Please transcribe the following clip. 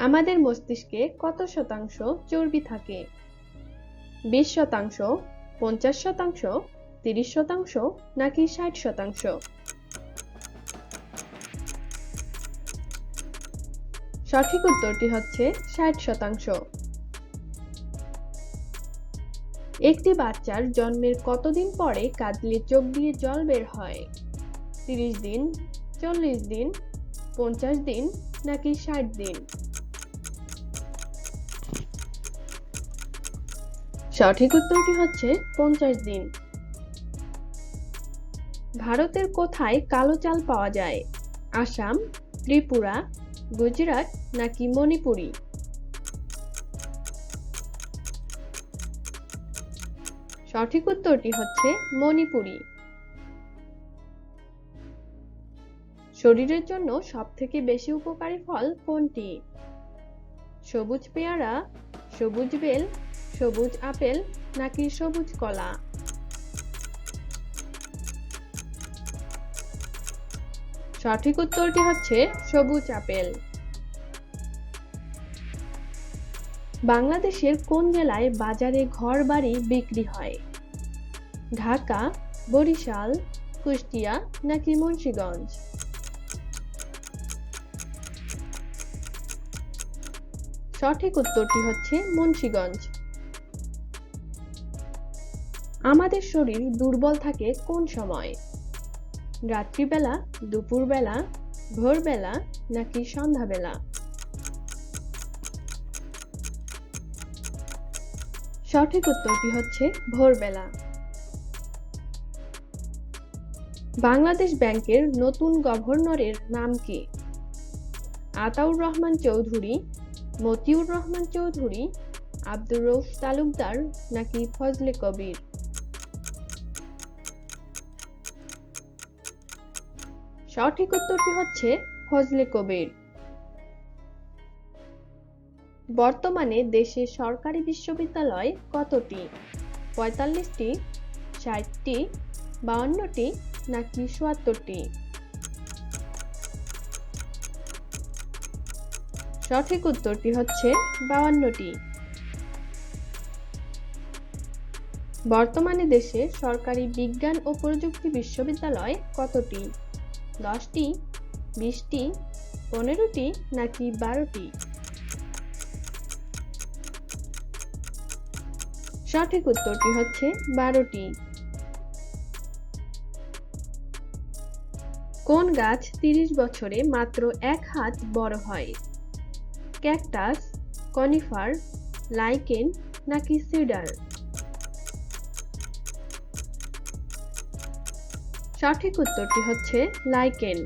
আমাদের মস্তিষ্কে কত শতাংশ চর্বি থাকে? বিশ শতাংশ, পঞ্চাশ শতাংশ, তিরিশ শতাংশ, নাকি ষাট শতাংশ? সঠিক উত্তরটি হচ্ছে ষাট শতাংশ। একটি বাচ্চার জন্মের কতদিন পরে কাঁদলে চোখ দিয়ে জল বের হয়? তিরিশ দিন, চল্লিশ দিন, পঞ্চাশ দিন, নাকি ষাট দিন? সঠিক উত্তরটি হচ্ছে পঞ্চাশ দিন। ভারতের কোথায় কালো চাল পাওয়া যায়? আসাম, ত্রিপুরা, গুজরাট নাকি মণিপুরি? সঠিক উত্তরটি হচ্ছে মণিপুরি। শরীরের জন্য সবথেকে বেশি উপকারী ফল কোনটি? সবুজ পেয়ারা, সবুজ বেল সবুজ আপেল নাকি সবুজ কলা? সঠিক উত্তরটি হচ্ছে সবুজ আপেল। বাংলাদেশের কোন জেলায় বাজারে ঘর বাড়ি বিক্রি হয়? ঢাকা, বরিশাল, কুষ্টিয়া নাকি মুন্সিগঞ্জ? সঠিক উত্তরটি হচ্ছে মুন্সিগঞ্জ। আমাদের শরীর দুর্বল থাকে কোন সময়? রাত্রিবেলা, দুপুরবেলা, ভোরবেলা, নাকি সন্ধ্যাবেলা? সঠিক উত্তরটি হচ্ছে ভোরবেলা। বাংলাদেশ ব্যাংকের নতুন গভর্নরের নাম কি? আতাউর রহমান চৌধুরী, মতিউর রহমান চৌধুরী, আব্দুর রৌফ তালুকদার, নাকি ফজলে কবির? সঠিক উত্তরটি হচ্ছে ফজলে কবির। বর্তমানে দেশে সরকারি বিশ্ববিদ্যালয় কতটি? পঁয়তাল্লিশটি, ষাটটি, বাউন্নটি, নাকি চুয়াত্তরটি? সঠিক উত্তরটি হচ্ছে বাউান্নটি। বর্তমানে দেশে সরকারি বিজ্ঞান ও প্রযুক্তি বিশ্ববিদ্যালয় কতটি? দশটি, বিশটি, পনেরোটি নাকি বারোটি? সঠিক উত্তরটি হচ্ছে বারোটি। কোন গাছ তিরিশ বছরে মাত্র এক হাত বড় হয়? ক্যাকটাস, কনিফার, লাইকেন নাকি সিডার? সঠিক উত্তরটি হচ্ছে লাইকেন।